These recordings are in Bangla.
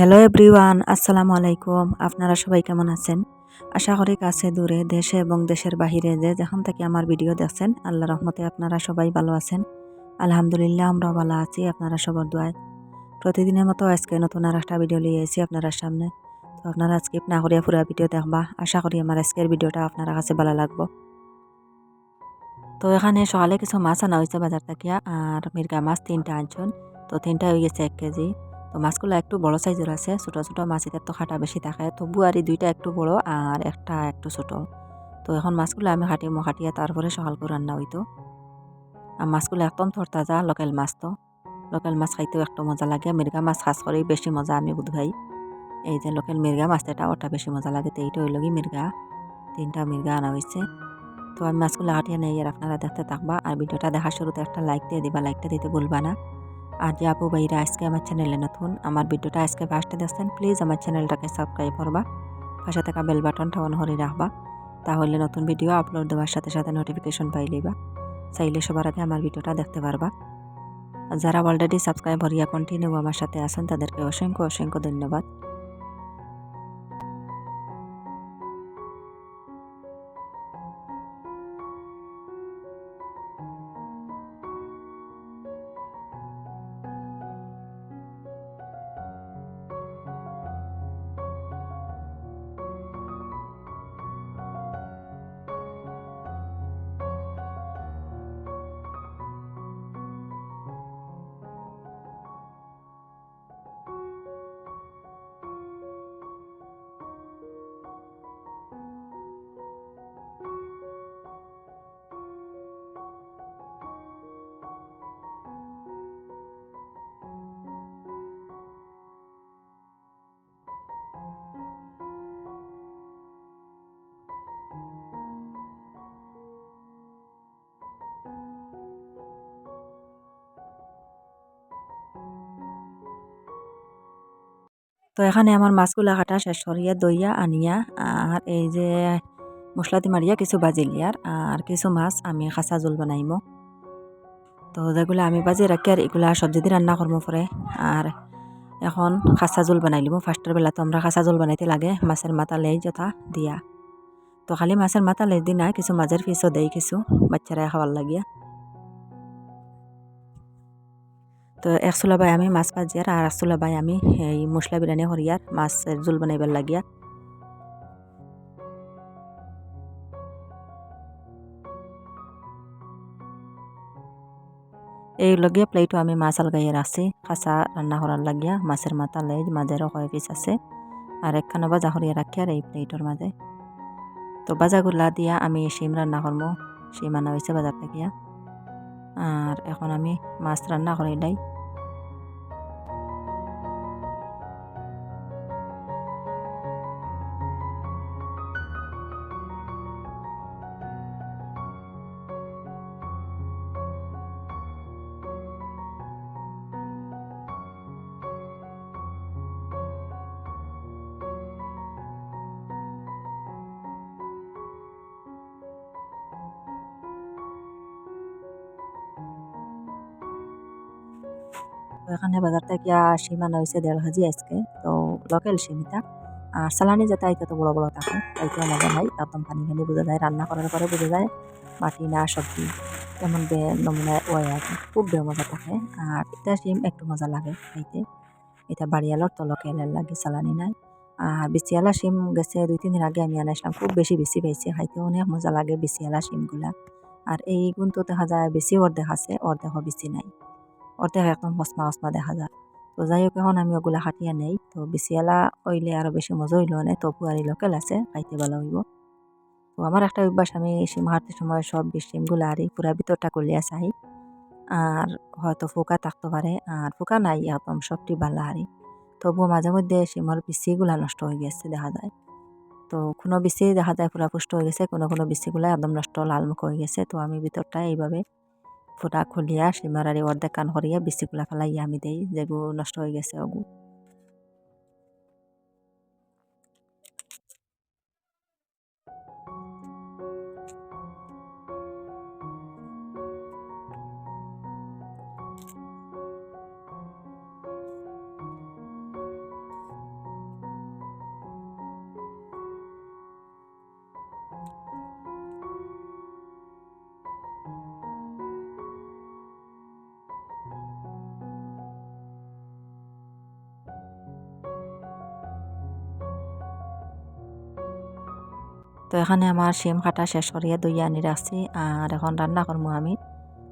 হ্যালো এভরিওয়ান আসসালামু আলাইকুম। আপনারা সবাই কেমন আছেন? আশা করি কাছে, দূরে, দেশে এবং দেশের বাহিরে যে যেখান থেকে আমার ভিডিও দেখছেন, আল্লাহ রহমতে আপনারা সবাই ভালো আছেন। আলহামদুলিল্লাহ আমরা ভালো আছি, আপনারা সবার দোয়ায়। প্রতিদিনের মতো আজকে নতুন আর একটা ভিডিও নিয়ে এসেছি আপনারা সামনে। তো আপনারা স্কিপ না করিয়া পুরা ভিডিও দেখবা। আশা করি আমার আজকের ভিডিওটা আপনারা কাছে ভালো লাগবো। তো এখানে সকালে কিছু মাছ আনা হয়েছে বাজার থেকে, আর মির্গা মাছ তিনটা আনছেন। তো তিনটা হয়ে গেছে এক কেজি। তো মাছগুলো একটু বড় সাইজের আছে, ছোট ছোট মাছ এটার তো খাটা বেশি থাকে। তো বুয়ারি দুইটা একটু বড় আর একটা একটু ছোট। তো এখন মাছগুলো আমি কাটিমো কাটিয়ে তারপরে সকাল করে রান্না হইতো। আর মাছগুলো একদম তরতাজা লোকাল মাছ তো। লোকাল মাছ খাইতেও একটু মজা লাগে। মির্গা মাছ খাস করেই বেশি মজা আমি বুধ ভাই এই যে লোকাল মির্গা মাছ এটা ওটা বেশি মজা লাগে। তো এইটা হইল কি মির্গা। তিনটা মির্গা আনা হয়েছে তো আমি মাছগুলো নেই, আর আপনারা দেখতে থাকবা। আর ভিডিওটা দেখার শুরুতে একটা লাইক দিয়ে দিবা। লাইকটা দিতে ভুলবা না। আর যে আপু ভাইরা আজকে আমার চ্যানেলে নতুন, আমার ভিডিওটা আজকে ফার্স্টে দেখছেন প্লিজ আমার চ্যানেলটাকে সাবস্ক্রাইব করবা, পাশে থাকা বেল বাটনটা অন করে রাখবা, তাহলে নতুন ভিডিও আপলোড দেওয়ার সাথে সাথে নোটিফিকেশন পাই লইবা চাইলে সবার আগে আমার ভিডিওটা দেখতে পারবা। যারা অলরেডি সাবস্ক্রাইব হরিয়া কন্টিনিউ আমার সাথে আছেন, তাদেরকে অসংখ্য অসংখ্য ধন্যবাদ। তো এখানে আমার মাছগুলা কাটা শেষ করিয়া দইয়া আনিয়া, আর এই যে মশলা দি মারিয়া কিছু বাজিলিয়ার আর কিছু মাছ আমি খাসা জোল বানাইমো। তো যেগুলো আমি বাজি রাখি আর এগুলা সবজি দিয়ে রান্না করব পরে। আর এখন খাসা জোল বানাই লিব ফার্স্টের বেলা তো আমরা খাসা জোল বানাইতে লাগে, মাছের মাথা লেই যথা দিয়া। তো খালি মাছের মাথা লেই দি না কিছু মাছের পিসও দেই কিছু, বাচ্চারা খাওয়ার লাগিয়া। তো এক চুলা বাই আমি মাছ ভাজিয়ার আর এক চুলা বাই আমি এই মশলা বিরিয়ানি হরিয়ার মাছের জোল বানাইবার লাগিয়া। এই লগিয়া প্লেটও আমি মাছ আলগাইয়া রাখছি খাসা রান্না করার লাগিয়া, মাছের মাথা লেজ, মাঝেরও কয় পিস আছে। আর একখানা বাজা করিয়া রাখি আর এই প্লেটর মাঝে। তো বাজাগুলা দিয়া আমি শিম রান্না করব শিম আনা হয়েছে বাজার থেকে। আর এখন আমি মাছ রান্না করাইলাই তো এখানে বাজার থেকে আনা হয়েছে দেড় কেজি আজকে? তো লোকাল এটা আর সালানি যেটা এটা তো বড় বড় থাকে তাইতে মজা হয়। একদম পানি পানি বোঝা যায়, রান্না করার পরে বোঝা যায়, মাটি না সবজি তেমন বে নমুনা ওয়াই আছে খুব বে মজা থাকে। আর এটা সিম একটু মজা লাগে খাইতে। এটা বাড়িয়ালার তো লোকালের লাগে, সালানি নাই। আর বিচিয়ালা সিম গেছে দুই, তিন দিন আগে আমি আনাইছিলাম খুব বেশি বেশি পাইছে, খাইতে অনেক মজা লাগে বিচিয়ালা সিমগুলা। আর এই গুণ তো দেখা যায় বেশি অর্ধেক আছে, অর্ধেকও বেশি নাই। অর্ধেক একদম হসমা হসমা দেখা যায়। তো যাই হোক এখন আমি ওগুলা খাটিয়া নেই। তো বিচিয়ালা হইলে আরও বেশি মজা হইল না তো পুয়ারি লোকেল আছে, খাইতে ভালো হইব। তো আমার একটা অভ্যাস, আমি সিম হাঁটতে সময় সব সিমগুলো আরি পুরা ভিতরটা করলিয়া চাই। আর হয়তো ফোকা থাকতে পারে, আর ফোকা নাই, একদম সবটি ভালো হারি তবুও মাঝে মধ্যে সিমর বিচিগুলা নষ্ট হয়ে গেছে দেখা যায়। তো কোনো বিচি দেখা যায় পুরা পুষ্ট হয়ে গেছে, কোনো কোনো বিচিগুলা একদম নষ্ট লালমুখ হয়ে গেছে। তো আমি ভিতরটা এইভাবে ফুটা খুলিয়া সিমারারি অর্ধেক কান হরিয়া বিচিগুলা ফেলাইয়া আমি দেই যেগুলো নষ্ট হয়ে গেছে ওগু তো এখানে আমার শিম কাটা শেষ করিয়া দইয়া আনি রাখছি আর এখন রান্না করব আমি।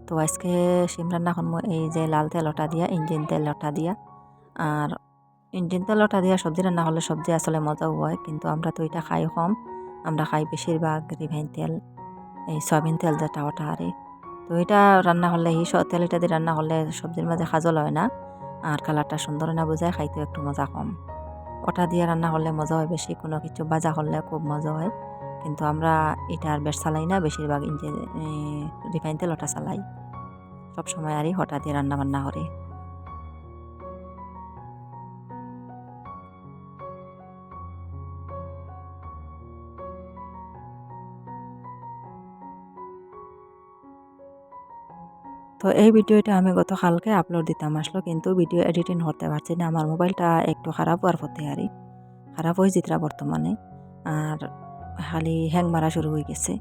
তো আজকে শিম রান্না করব এই যে লাল তেলটা দিয়া, ইঞ্জিন তেলটা দিয়া। আর ইঞ্জিন তেলটা দিয়া সবজি রান্না করলে সবজি আসলে মজাও হয়, কিন্তু আমরা তো এটা খাই কম। আমরা খাই বেশিরভাগ রিফাইন তেল, এই সয়াবিন তেল যেটা ওটা আরে তো এটা রান্না করলে এই তেল এটা দিয়ে রান্না করলে সবজির মাঝে খাজল হয় না, আর কালারটা সুন্দর না বোঝায় খাইতে একটু মজা কম। ওটা দিয়ে রান্না করলে মজা হয়, বেশি কোনো কিছু ভাজা করলে খুব মজা হয়। কিন্তু আমরা এটা আর বেশ চালাই না, বেশিরভাগ ইঞ্জিন রিফাইন তেল ওটা চালাই। সবসময় আরই হঠাৎ দিয়ে রান্না বান্না করে তো এই ভিডিওটা আমি গতকালকে আপলোড দিতাম আসলো, কিন্তু ভিডিও এডিটিং করতে পারছি না। আমার মোবাইলটা একটু খারাপ হওয়ার পথে আরই। খারাপ হয়ে যেতরা বর্তমানে। আর খালি হ্যাং মারা শুরু হয়ে গেছে।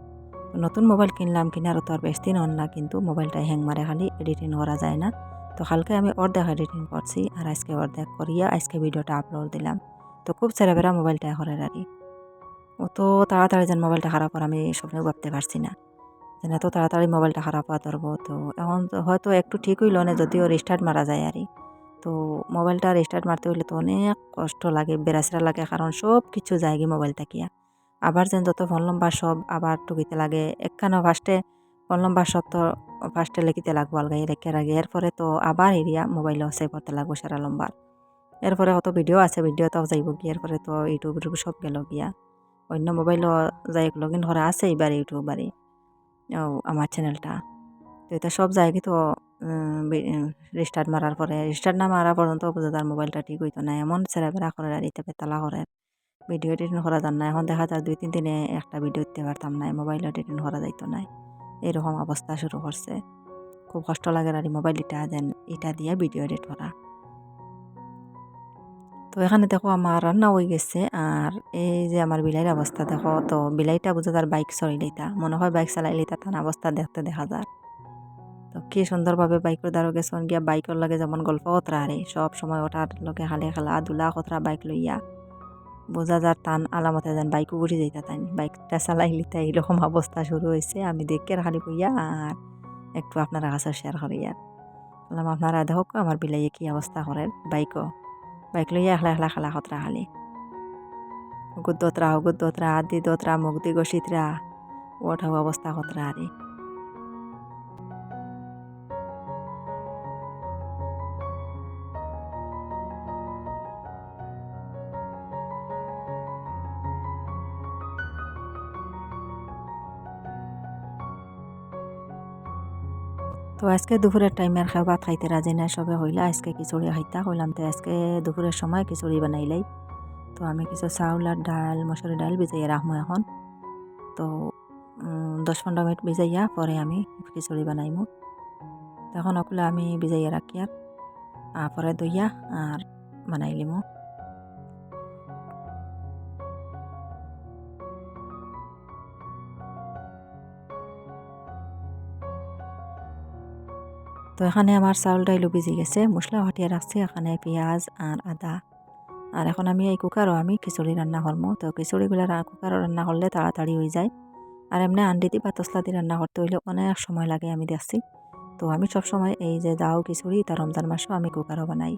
নতুন মোবাইল কিনলাম কিনারও তো আর বেশ দিন হন না কিন্তু মোবাইলটা হ্যাং মারে খালি এডিটিং করা যায় না। তো কালকে আমি অর্ধেক এডিটিং করছি আর আজকে অর্ধেক করিয়া আজকে ভিডিওটা আপলোড দিলাম। তো খুব বেড়া মোবাইলটা করে আরই অত তাড়াতাড়ি যেন মোবাইলটা খারাপ হওয়ার আমি স্বপ্নেও ভাবতে পারছি না। যেন এত তাড়াতাড়ি মোবাইলটা খারাপ হওয়া ধরবো তো এখন হয়তো একটু ঠিক হইল না যদিও রিস্টার্ট মারা যায় আর তো মোবাইলটা রিস্টার্ট মারতে হইলে তো অনেক কষ্ট লাগে, বেড়াচেরা লাগে কারণ সব কিছু যায় কি মোবাইল থাকিয়া। আবার যেন যত ফোন নম্বর সব আবার টুকিতে লাগে। একখানো ফার্স্টে ফোন নম্বর সব তো ফার্স্টে লিখিতে লাগবো আলগাই রেখে রাখে এরপরে তো আবার এরিয়া মোবাইলও সেভ করতে লাগবো সারা লম্বার এরপরে কত ভিডিও আছে ভিডিও তো যাইব গিয়ে। এরপরে তো ইউটিউব সব গেল গিয়া। অন্য মোবাইলও যাই লগ ইন করা আছে এইবার ইউটিউবারই ও, আমার চ্যানেলটা তো এটা সব জায়গায় তো রিস্টার্ট মারার পরে। রিস্টার্ট না মারা পর্যন্ত বুঝে তার মোবাইলটা ঠিক হইতো না। এমন বেড়া করে আর ইতে পেতালা করে ভিডিও এডিটিং করা যান না। এখন দেখা যায় দুই, তিন দিনে একটা ভিডিও দিতে পারতাম না, মোবাইল এডিটিং করা যাইতো না। এরকম অবস্থা শুরু করছে। খুব কষ্ট লাগে আর মোবাইল এটা দেন, এটা দিয়ে ভিডিও এডিট করা। তো এখানে দেখো আমার রান্না হয়ে গেছে আর এই যে আমার বিলাইয়ের অবস্থা দেখো, তো বিলাইটা বুঝে তার বাইক চড়িলেইতা মনে হয় বাইক চালাইলেইতা, তার অবস্থা দেখতে দেখা যায়। তো কি সুন্দরভাবে বাইকের দ্বারা গেছন গিয়া বাইকের লগে যেমন গল্প কতরা আরে, সব সময় ওটার লগে খালে খেলা দুলা কতরা বাইক লইয়া। বোঝা যার টান আলামতে যেন বাইকও ঘুরে যাইতা তাই বাইকটা চালাইলিতা এইরকম অবস্থা শুরু হয়েছে আমি দেখে খালি কইয়া, আর একটু আপনারা কাছে শেয়ার করি আর। বললাম, আপনারা দেখো আমার বিলাইয়ে কি অবস্থা করেন? বাইকও? বাইক লইয়া এখলা এখলা খালা খতরা খালি গুদ দোতরা দোতরা হাত দি দোতরা, মুখ দি গসিতরা ওঠাও অবস্থা খতরা আরে তো আজকে দুপুরের টাইমে আর ভাত খাইতে রাজি না সবে হইলা। আজকে খিচুড়ি খাইতা হইলাম, তো আজকে দুপুরের সময় খিচুড়ি বানাইলাই। তো আমি কিছু চাউল আর ডাল, মসুরি ডাল ভিজাইয়া রাখব এখন। তো দশ পনেরো মিনিট ভিজাইয়া পরে আমি খিচুড়ি বানাইমু। তখন ওগুলো আমি ভিজাইয়া রাখি আর পরে দইয়া আর বানাইলিমু। তো এখানে আমার চাউল ডাইলও ভিজে গেছে মশলা হটিয়ে রাখছি এখানে পেঁয়াজ আর আদা। আর এখন আমি এই কুকারও আমি খিচুড়ি রান্না করব তো খিচুড়িগুলো কুকারও রান্না করলে তাড়াতাড়ি হয়ে যায়। আর এমনি আন্ডিতি বা তসলা দিয়ে রান্না করতে হইলে অনেক সময় লাগে আমি দেখছি তো আমি সব সময় এই যে দাও খিচুড়ি তার রমজান মাসেও আমি কুকারও বানাই।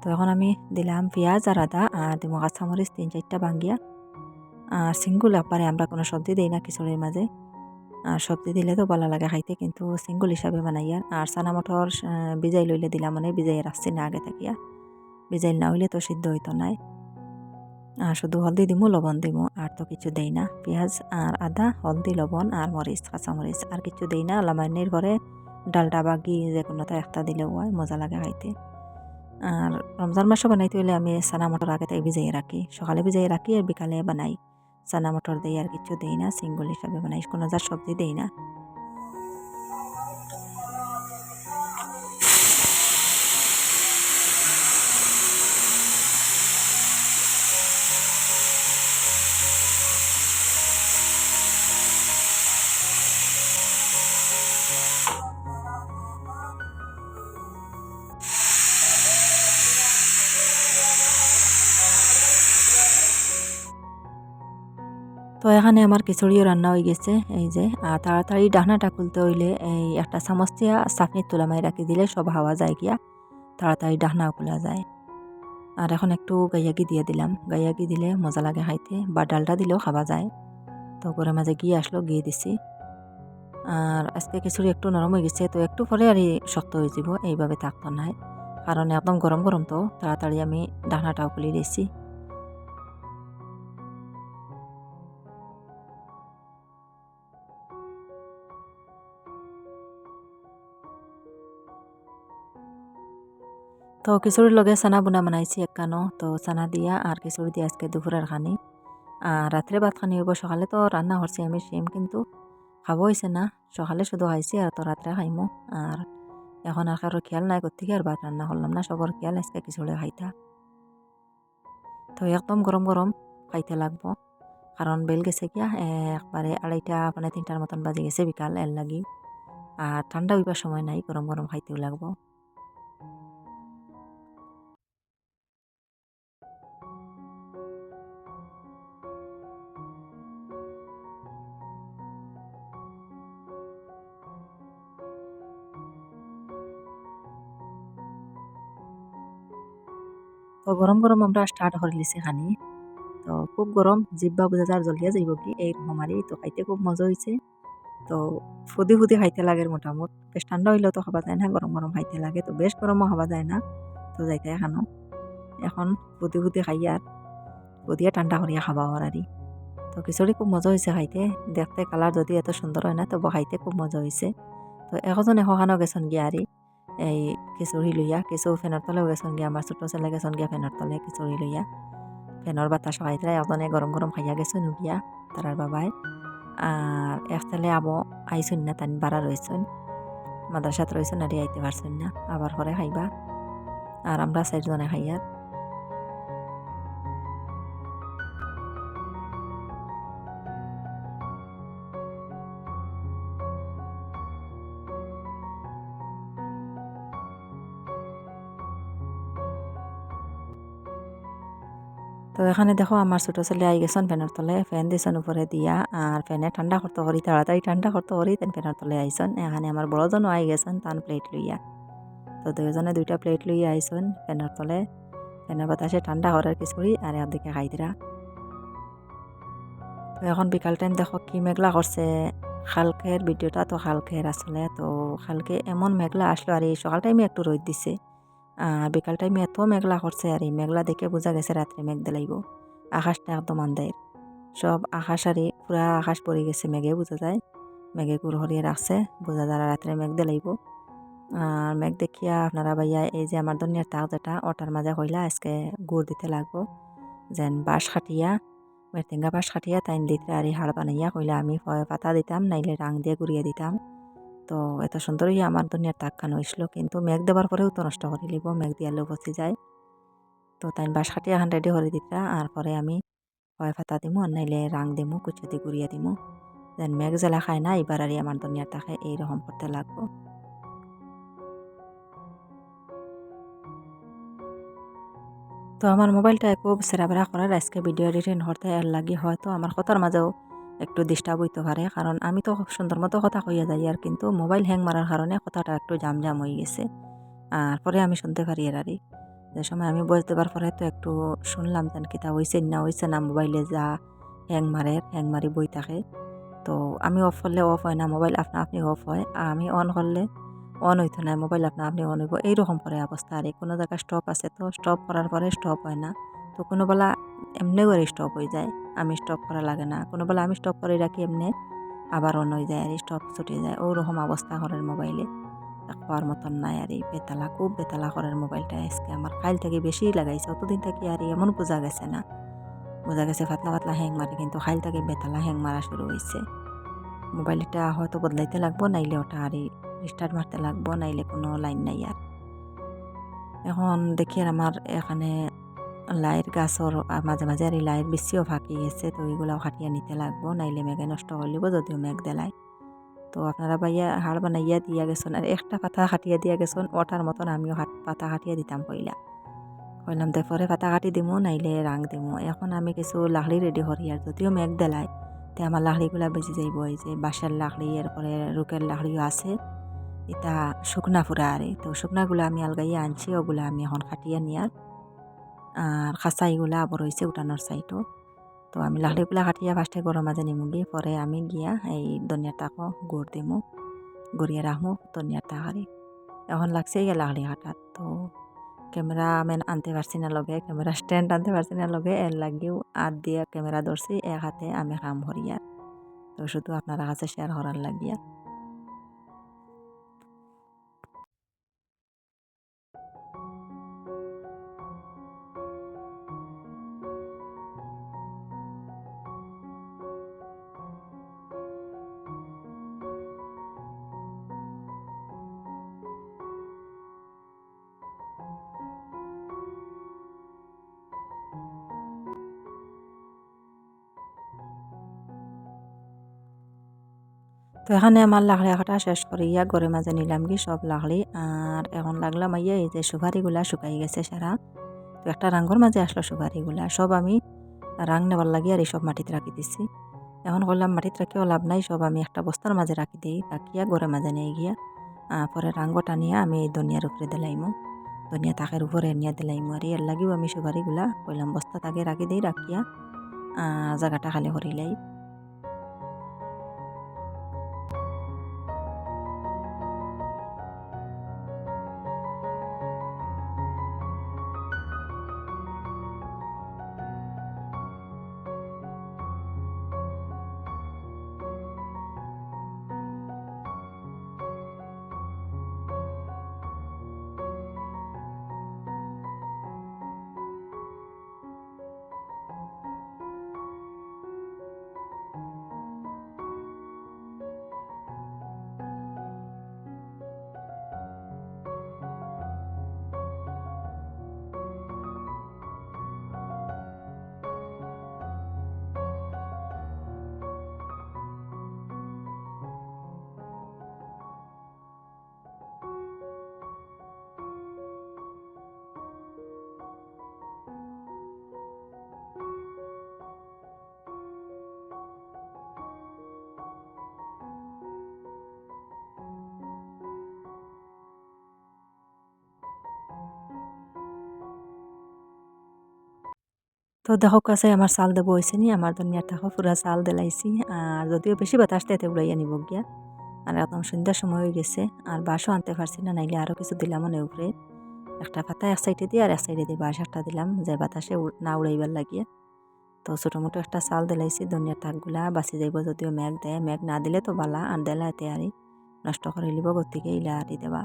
তো এখন আমি দিলাম পেঁয়াজ আর আদা আর দিব কাঁচামরিচ তিন চারটা ভাঙ্গিয়া আর সিঙ্গুল আপারে আমরা কোনো সবজি দিই না খিচুড়ির মাঝে আর সবজি দিলে তো ভালো লাগে খাইতে, কিন্তু সিঙ্গুল হিসাবে বানাইয়া আর চানা মটর বিজাই লইলে দিলাম মানে বিজাই রাখছি না আগে থাকিয়া। বিজাই না হইলে তো সিদ্ধ হইতো নাই আর শুধু হলদি দিমু, লবণ দিমু, আর তো কিছু দেই না। পেঁয়াজ আর আদা, হলদি, লবণ আর মরিচ, কাঁচামরিচ আর কিছু দেই না। লামাইনের ঘরে ডালটা বা ঘি যে কোনোটা একটা দিলেও হয়, মজা লাগে খাইতে। আর রমজান মাসও বানাইতে হইলে আমি চানা মটর আগে থেকে ভিজাই রাখি। সকালে ভিজাই রাখি আর বিকালে বানাই। চানা মটর দিই আর কিছু দিই না সিঙ্গল হিসাবে বানাই কোনো যার সবজি দিই না। তো এখানে আমার খিচুড়িও রান্না হয়ে গেছে, এই যে। আর তাড়াতাড়ি ডাহনাটা খুলতে হইলে এই একটা চামচ দিয়া চাটনির তুলা মাই রাখি দিলে সব হাওয়া যায় গিয়া, তাড়াতাড়ি ডাহনাও খোলা যায়। আর এখন একটু গাইয়াগি দিয়ে দিলাম। গাইয়াগি দিলে মজা লাগে খাইতে, বা ডালটা দিলেও খাওয়া যায়। তো করে মাঝে গিয়ে আসলো গিয়ে দিছি। আর আজকে খিচুড়ি একটু নরম হয়ে গেছে, তো একটু পরে আর শক্ত হয়ে যাব, এইভাবে থাকতো নাই কারণ একদম গরম গরম তো, তাড়াতাড়ি আমি ডাহনাটাও খুলে দিয়েছি। তো খিচুড়ির লগে চানা বুনা বানাইছি একখানো তো চানা দিয়া আর খিচুড়ি দিয়ে আজকে দুপুরের খানি। আর রাত্রে ভাত খানি হইব সকালে তো রান্না করছি আমি সেম কিন্তু খাব হয়েছে না। সকালে শুধু খাইছি আর তো রাত্রে খাইমো। আর এখন আর কারোর খেয়াল নাই করতে আর ভাত রান্না করলাম না। সবর খেয়াল আজকে খিচুড়ি খাইতা তো একদম গরম গরম খাইতে লাগবো। কারণ বেল গেছে গিয়া একবারে আড়াইটা মানে তিনটার মতন বাজে গেছে বিকাল এর লাগি। আর ঠান্ডা হইবার সময় নাই গরম গরম খাইতেও লাগবো। গরম গরম আমরা স্টার্ট করে লিছি খানি। তো খুব গরম জিব্বা বুঝা যার জ্বলিয়া যাইব কি, এই রকমারি তো খাইতে খুব মজা হয়েছে তো ফুদি ফুদি খাইতে লাগে মোটামুট। বেশ ঠান্ডা হইলেও তো খাওয়া যায় না গরম গরম খাইতে লাগে। তো বেশ গরমও খাওয়া যায় না, তো যাইতে এখানো এখন ফুদি ফুদি খাইয়া ফুদিয়া ঠান্ডা করিয়া খাওয়া আরই তো খিচুড়ি খুব মজা হয়েছে খাইতে। দেখতে কালার যদি এত সুন্দর হয় না তবু খাইতে খুব মজা হয়েছে তো এখন এখানো গেছন গিয়া আরি এই খিচুড়ি লইয়া কিছু ফেনের তলেও গেছন গিয়া আমার ছোট ছেলে গেছন গিয়া ফেনের তলে খিচুড়ি লইয়া ফেনের বাতাস খাইতে এজনে গরম গরম খাইয়া গেছন গিয়া তারার বাবাই। আর এক ছেলে আবো আইসুন না তান বাড়া রয়েছেন মাদ্রাসাত রয়েছেন আর আইতে পারছেন না আবার পরে খাইবা। আর আমরা চারজনে খাইয়ার তো এখানে দেখো আমার ছোটো ছেলে আই গেছেন ফ্যানের তলে ফ্যান দিয়েছেন উপরে দিয়া আর ফ্যানে ঠান্ডা করতে করি তাড়াতাড়ি ঠান্ডা করতে করি তেন ফ্যানের তলে আইসন এখানে আমার বড়জনও আই গেছেন তান প্লেট লইয়া তো দুজনে দুইটা প্লেট লইয়া আইসন ফ্যানের তলে। ফ্যানের বাতাসে ঠান্ডা করার কিছুরি আর একদিকে খাই দিরা তো এখন বিকাল টাইম দেখো কি মেঘলা করছে খালকের ভিডিওটা তো খালকের আসলে তো খালকে এমন মেঘলা আসলো আর এই সকাল টাইমে একটু রোদ দিছে। আর বিকাল টাইমে এত মেঘলা করছে আর এই মেঘলা দেখে বোঝা গেছে রাত্রে মেঘ দিলাইব। আকাশটা একদম আন্দায় সব আকাশ আরে পুরা আকাশ পড়ে গেছে মেঘে, বোঝা যায়? মেঘে গুড় হরিয়ে রাখছে, বোঝা যায় রাত্রে মেঘ দিলাইব। আর মেঘ দেখিয়া আপনারা ভাইয়া এই যে আমার দুনিয়ার তাক যেটা, ওটার মাঝে হইলা আজকে গুড় দিতে লাগবো। যেন বাঁশ খাটিয়া মেরটেঙ্গা বাঁশ খাটিয়া তাইন দিতে আর হাড় বানাইয়া কইলা আমি পাতা দিতাম, নাইলে রাং দিয়ে গুড়িয়ে দিতাম। তো এত সুন্দরই আমার দুনিয়ার তাক খানো হয়েছিল কিন্তু মেঘ দেওয়ার পরেও তো নষ্ট করে লিব মেঘ দিয়ালেও বসে যায়। তো তাই বাঁশ কাটি এখন রেডি করে দিতা আর পরে আমি হয় ফাতা দিমু, আর নাইলে রাং দিমু কুচুতি গুড়িয়ে দিমু। দেন মেঘ জ্বালা খায় না, এবার আর আমার দুনিয়ার তাকে এইরকম করতে লাগবো। তো আমার মোবাইলটা খুব সেরাবেরা করার আজকে ভিডিও এডিটিং করতে আর লাগি হয়তো আমার কথার মাঝেও একটু ডিস্টার্ব হইতে পারে, কারণ আমি তো খুব সুন্দর মতো কথা কইয়া যাই আর কিন্তু মোবাইল হ্যাং মারার কারণে কথাটা একটু জাম জাম হয়ে গেছে। আর পরে আমি শুনতে পারি আর আরই যে সময় আমি বলতে দেবার পরে তো একটু শুনলাম তেন কিতা হয়েছে না হয়েছে না মোবাইলে যা হ্যাং মারে হ্যাং মারি বই থাকে। তো আমি অফ করলে অফ হয় না, মোবাইল আপনা আপনি অফ হয়। আর আমি অন করলে অন হইতো না, মোবাইল আপনা আপনি অন হইব। এইরকম করে অবস্থা। আর কোনো জায়গায় স্টপ আছে তো স্টপ করার পরে স্টপ হয় না। তো কোনো বেলা এমনি করে স্টপ হয়ে যায়, আমি স্টপ করা লাগে না। কোনো বেলা আমি স্টপ করে রাখি এমনি, আবার অন হয়ে যায়, আর স্টপ ছুটে যায়। ওরকম অবস্থা করার মোবাইলে খাওয়ার মতন নাই, আর এই বেতালা, খুব বেতালা করার মোবাইলটা আজকে আমার খাইল থেকে বেশি লাগাইছে। অতদিন থেকে আর এমন বোঝা গেছে না। বোঝা গেছে পাতলা পাতলা হ্যাং মারে, কিন্তু খাইল থেকে বেতালা হ্যাং মারা শুরু হয়েছে। মোবাইলটা হয়তো বদলাইতে লাগবো, নাইলে ওটা আর রিস্টার্ট মারতে লাগবো, নাইলে কোনো লাইন নাই আর। এখন দেখি আর আমার এখানে লাইয়ের গাছর মাঝে মাঝে আর এই বেশিও ফাঁকি গেছে তো ওইগুলাও খাটিয়ে নিতে লাগবো, নাইলে মেঘে নষ্ট করলিব যদিও মেঘ দেলায়। তো আপনারা ভাইয়া হাড় বানাইয়া দিয়া গেছেন আর একটা পাতা খাটিয়া দিয়া গেছেন ওটার মতন আমিও হাট পাতা খাটিয়ে দিতাম পইলা। কইলাম তো পরে পাতা কাটি দিমু, নাইলে রাং দিমু। এখন আমি কিছু লাহড়ি রেডি করি আর যদিও মেঘ দেলায়, তে আমার লাকড়িগুলা বেঁচে যাইব, এই যে বাঁশের লাকড়ি এরপরে রুকের লাকড়িও আছে এটা শুকনা ফুরা আরে, তো শুকনাগুলো আমি আলগাইয়া আনছি, ওগুলা আমি এখন খাটিয়ে নিয়ার আর খাঁচাইগুলা আবার রয়েছে উঠানোর সাইডও তো আমি লাকড়িগুলা কাটিয়া ফার্স্টে গরম মাঝে নিমুগি পরে আমি গিয়া এই ধনিয়ার তাকো গুড় দিমু গড়িয়ে রাখমু ধনিয়ার তাকারি এখন লাগছে গিয়ে লাকড়ি কাটার তো ক্যামেরাম্যান আনতে পারছি না লগে ক্যামেরা স্ট্যান্ড আনতে পারছি না লগে এর লাগিও হাত দিয়ে ক্যামেরা ধরছি এক হাতে আমি কাম করিয়া তো শুধু আপনারা কাছে শেয়ার করার লাগিয়া। এখানে আমার লাকড়ি কাটা শেষ করে করিয়া গড়ে মাঝে নিলাম কি সব লাকড়ি। আর এখন লাগলাম আইয়া এই যে সুপারিগুলা শুকাই গেছে সারা। তো একটা রাঙ্গর মাঝে আসলো সুপারিগুলা। সব আমি রাং নেবার লাগি আর সব মাটিতে রাখি দিছি। এখন করলাম মাটিতে রাখিও লাভ নাই, সব আমি একটা বস্তার মাঝে রাখি দিই, রাখিয়া গড়ে মাঝে নিয়ে গিয়া পরে রাঙ্গ টানিয়া আমি ধনিয়ার উপরে দিলাইমো। ধনিয়া তাকের উপরে নিয়ে দিলাইমো। আর এর লাগিও আমি সুপারিগুলা কইলাম বস্তা তাকে রাখি দিই, রাখিয়া জায়গাটা খালি করিলাই। তো দেখো কাছে আমার চাল দেবো হয়েছে নি, আমার দুনিয়ার থাকো পুরা চাল দিলাইছি। আর যদিও বেশি বাতাস দেতে উড়াইয়া নিব গিয়া। আর একদম সন্ধ্যার সময় হয়ে গেছে, আর বাসও আনতে পারছি না, নাইলে আরও কিছু দিলাম মনে উপরে। একটা পাতা এক সাইডে দিয়ে আর এক সাইডে দিয়ে বাঁশ একটা দিলাম, যে বাতাসে না উড়াইবার লাগিয়ে। তো ছোটো মোটো একটা চাল দিলাইছি দুনিয়ার তাকগুলা বাঁচি যাইব, যদিও মেঘ দেয়, মেঘ না দিলে তো বালা, আর দেলা এতে আরি নষ্ট করে লিব গতিকে, ইলা আরি দেবা।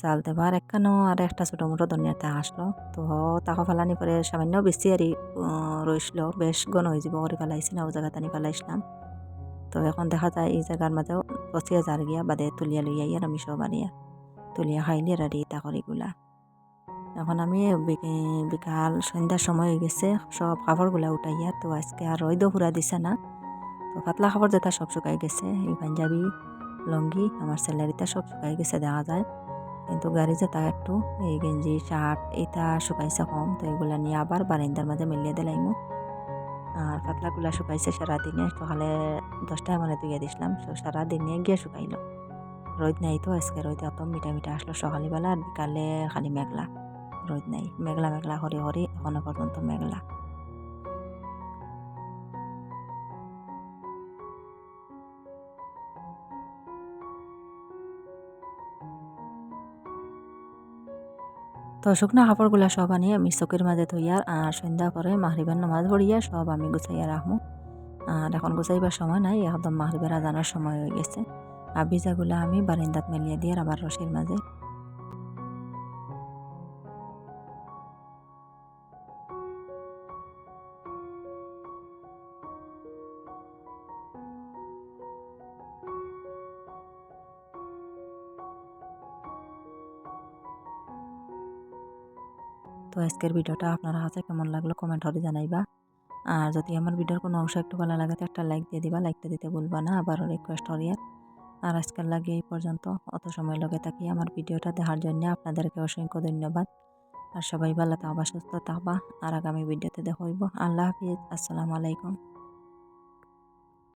চাল দেবার একখানো আর একটা ছোটো মোটো ধনিয়ার তা আসলো। তো তাকে ফেলানি পরে সামান্য বেশি আর রইসলো। বেশ গণ হয়ে যাব করে ফেলাইছি না, ও জায়গা টানি ফেলাইছিলাম তো এখন দেখা যায় এই জায়গার মাঝেও পচিয়া যার গিয়া বাদে তুলিয়া লইয়া ইয়ার আমি সব আনিয়া তুলিয়া খাইলি আর তা করিগুলা এখন আমি বিকাল সন্ধ্যার সময় হয়ে গেছে, সব কাপড়গুলা উঠাইয়া। তো আজকে আর রইদও ফুরা দিছে না। তো পাতলা কাপড় যেটা সব শুকাই গেছে। এই পাঞ্জাবি, লঙ্গি, আমার স্যালারিটা সব শুকাই গেছে দেখা যায়। কিন্তু গাড়ি যেটা একটু এই গেঞ্জি, শার্ট এটা শুকাইছে কম, তো এগুলা নিয়ে আবার বারিন্দার মাঝে মিলিয়ে দিলাইমু আর পাতলাগুলা শুকাইছে সারাদিনে সকালে দশটায় মানে ধুইয়া দিছিলাম সারাদিনে গিয়ে শুকাইল। রোদ নাই তো, আজকে রোদ এত মিঠা মিঠা আসলো সকালবেলা আর বিকালে খালি মেঘলা। রোদ নাই, মেঘলা মেঘলা, হরি হরি, এখনও পর্যন্ত মেঘলা। তো শুকনো কাপড়গুলা সব আনি আমি চকির মাঝে থইয়ার আর সন্ধ্যা পরে মাহরিবার নামাজ পড়িয়া সব আমি গুছাইয়া রাখব আর এখন গুছাইবার সময় নাই, একদম মাহরিবের আজানোর সময় হয়ে গেছে। আর ভিজাগুলা আমি বারিন্দাত মেলিয়ে দিয়ে আবার রসির মাঝে তো আজকের ভিডিওটা আপনার হাতে কেমন লাগল কমেন্ট করে জানাইবা। আর যদি আমার ভিডিওর কোনো অংশ একটু ভালো লাগে একটা লাইক দিয়ে দিবা লাইকটা দিতে ভুলবা না, আবারও রিকোয়েস্ট করিয়া। আর আজকের লাগে এই পর্যন্ত, অত সময় লগে থাকি আমার ভিডিওটা দেখার জন্য আপনাদেরকে অসংখ্য ধন্যবাদ। আর সবাই ভালো থাকবা, সুস্থ থাকবা, আর আগামী ভিডিওতে দেখা হইব। আল্লাহ হাফিজ, আসসালামু আলাইকুম।